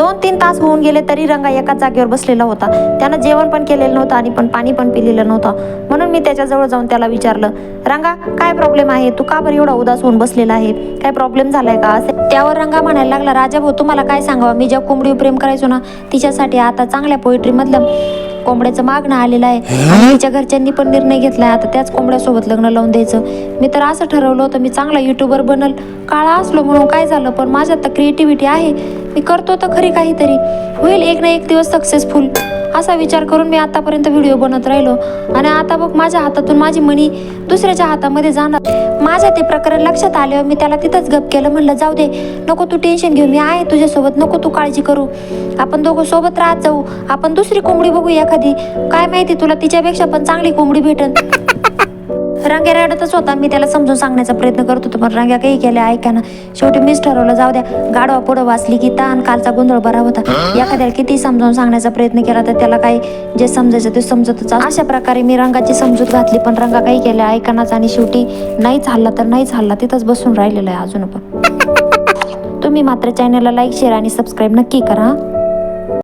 दोन तीन तास होऊन गेले तरी रंगा एकाच जागेवर बसलेला होता. त्यानं जेवण पण केलेलं नव्हतं आणि पण पाणी पण पिलेलं नव्हतं. म्हणून मी त्याच्याजवळ जाऊन त्याला विचारलं रंगा काय प्रॉब्लेम आहे? तू का बरं एवढा उदास होऊन बसलेला आहे? काय प्रॉब्लेम झालाय का? असे त्यावर रंगा म्हणायला लागला राजा भाऊ तुम्हाला काय सांगावं? मी ज्या कोंबडीवर प्रेम करायचो ना तिच्यासाठी आता चांगल्या पोएट्रीमधलं कोंबड्याचं मागणं आलेलं आहे. आणि तिच्या घरच्यांनी पण निर्णय घेतलाय. आता त्याच कोंबड्यासोबत लग्न लावून द्यायचं. मी तर असं ठरवलं होतं मी चांगला युट्यूबर बनल. काळा असलो म्हणून काय झालं? पण माझ्यात तर क्रिएटिव्हिटी आहे. मी करतो तर खरी काहीतरी. होईल एक ना एक दिवस सक्सेसफुल असा विचार करून मी आतापर्यंत व्हिडिओ बनत राहिलो. आणि आता बघ माझ्या हातातून माझी मनी दुसऱ्याच्या हातामध्ये जाणार. माझ्या ते प्रकरण लक्षात आल्यावर मी त्याला तिथंच गप केलं. म्हणलं जाऊ दे नको तू टेन्शन घेऊ. मी आहे तुझ्यासोबत. नको तू काळजी करू. आपण दोघं सोबत राहत जाऊ. आपण दुसरी कोंबडी बघू एखादी. काय माहिती तुला तिच्यापेक्षा पण चांगली कोंबडी भेटन. रांग्या रडतच होता मी त्याला समजून सांगण्याचा प्रयत्न करत होतो पण रांग्या काही केल्या ऐका ना. शेवटी मीच ठरवलं जाऊ द्या. गाडवा पुढं वाचली की ताण कालचा गोंधळ बरा होता. एखाद्याला किती समजावून सांगण्याचा प्रयत्न केला तर त्याला काही जे समजायचं ते समजतच अशा प्रकारे मी रंगाची समजूत घातली पण रंगा काही केल्या ऐकनाच आणि शेवटी नाहीच हल्ला तर नाहीच हल्ला तिथंच बसून राहिलेलं आहे अजून पण. तुम्ही मात्र चॅनलला लाईक शेअर आणि सबस्क्राईब नक्की करा.